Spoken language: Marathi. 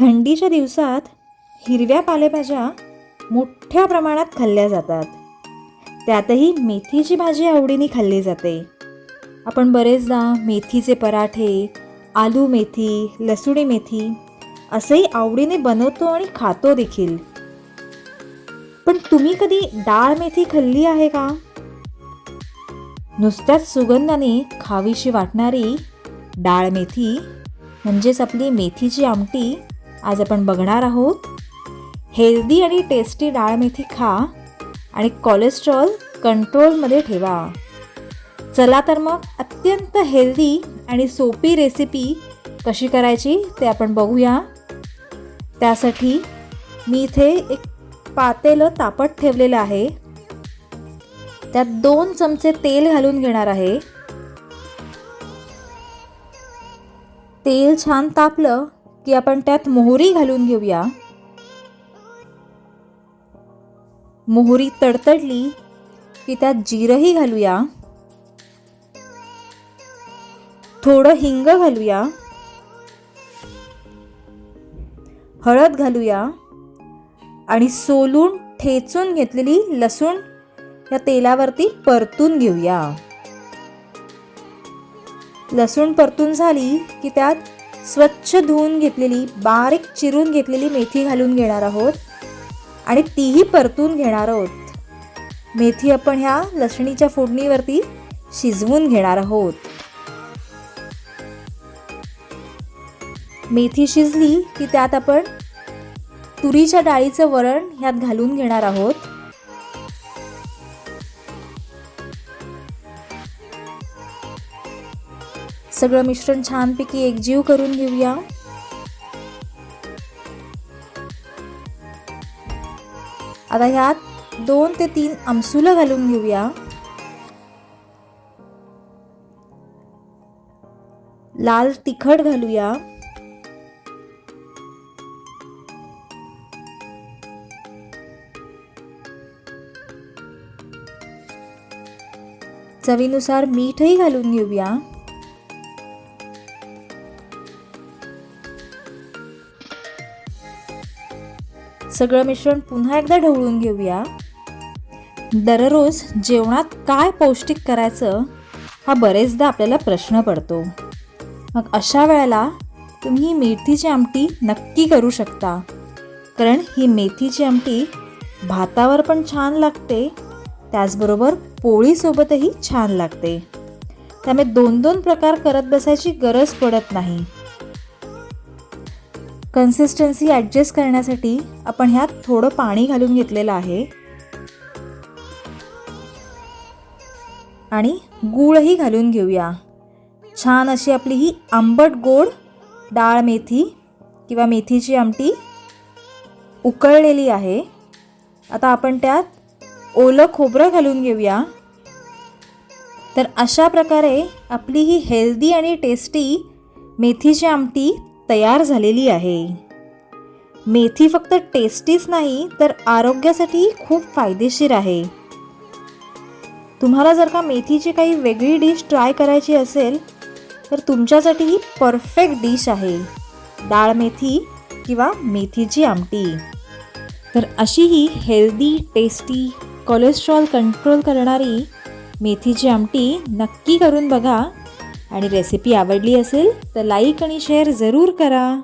थंडीच्या दिवसात हिरव्या पालेभाज्या मोठ्या प्रमाणात खाल्ल्या जातात. त्यातही मेथीची भाजी आवडीने खाल्ली जाते. आपण बरेचदा मेथीचे पराठे आलू मेथी लसुणी मेथी असंही आवडीने बनवतो आणि खातो देखील. पण तुम्ही कधी डाळ मेथी खाल्ली आहे का? नुसत्याच सुगंधाने खावीशी वाटणारी डाळ मेथी म्हणजेच आपली मेथीची आमटी आज आपण बघणार आहोत. हेल्दी आणि टेस्टी डाळ मेथी खा आणि कोलेस्ट्रॉल कंट्रोलमध्ये ठेवा. चला तर मग अत्यंत हेल्दी आणि सोपी रेसिपी कशी करायची ते आपण बघूया. त्यासाठी मी इथे एक पातेलं तापत ठेवलेलं आहे. त्यात दोन चमचे तेल घालून घेणार आहे. तेल छान तापलं की आपण त्यात मोहरी घालून घेऊया. मोहरी तडतडली की त्यात जिरंही घालूया. थोडं हिंग घालूया. हळद घालूया. आणि सोलून ठेचून घेतलेली लसूण या तेलावरती परतून घेऊया. लसूण परतून झाली की त्यात स्वच्छ धुवून घेतलेली बारीक चिरून घेतलेली मेथी घालून घेणार आहोत आणि तीही परतून घेणार आहोत. मेथी आपण ह्या लसणीच्या फोडणीवरती शिजवून घेणार आहोत. मेथी शिजली की त्यात आपण तुरीच्या डाळीचं वरण ह्यात घालून घेणार आहोत. सगळं मिश्रण छानपैकी एकजीव करून घेऊया. आता ह्यात दोन ते तीन आमसुलं घालून घेऊया. लाल तिखट घालूया. चवीनुसार मीठही घालून घेऊया. सगळं मिश्रण पुन्हा एकदा ढवळून घेऊया. दररोज जेवणात काय पौष्टिक करायचं हा बरेचदा आपल्याला प्रश्न पडतो. मग अशा वेळेला तुम्ही ही मेथीची आमटी नक्की करू शकता. कारण ही मेथीची आमटी भातावर पण छान लागते त्याचबरोबर पोळीसोबतही छान लागते. त्यामुळे दोन दोन प्रकार करत बसायची गरज पडत नाही. कन्सिस्टन्सी ॲडजस्ट करण्यासाठी आपण ह्यात थोडं पाणी घालून घेतलेलं आहे. आणि गूळही घालून घेऊया. छान अशी आपली ही आंबट गोड डाळ मेथी किंवा मेथीची आमटी उकळलेली आहे. आता आपण त्यात ओलं खोबरं घालून घेऊया. तर अशा प्रकारे आपली ही हेल्दी आणि टेस्टी मेथीची आमटी तयार झालेली आहे. मेथी फक्त टेस्टीच नाही तर आरोग्यासाठी खूप फायदेशीर आहे. तुम्हाला जर का मेथीची काही वेगळी डिश ट्राय करायची असेल तर तुमच्यासाठी ही परफेक्ट डिश आहे. डाळ मेथी किंवा मेथीची आमटी. तर अशी ही हेल्दी टेस्टी कोलेस्ट्रॉल कंट्रोल करणारी मेथीची आमटी नक्की करून बघा. आणि रेसिपी आवडली असेल तर लाईक आणि शेअर जरूर करा.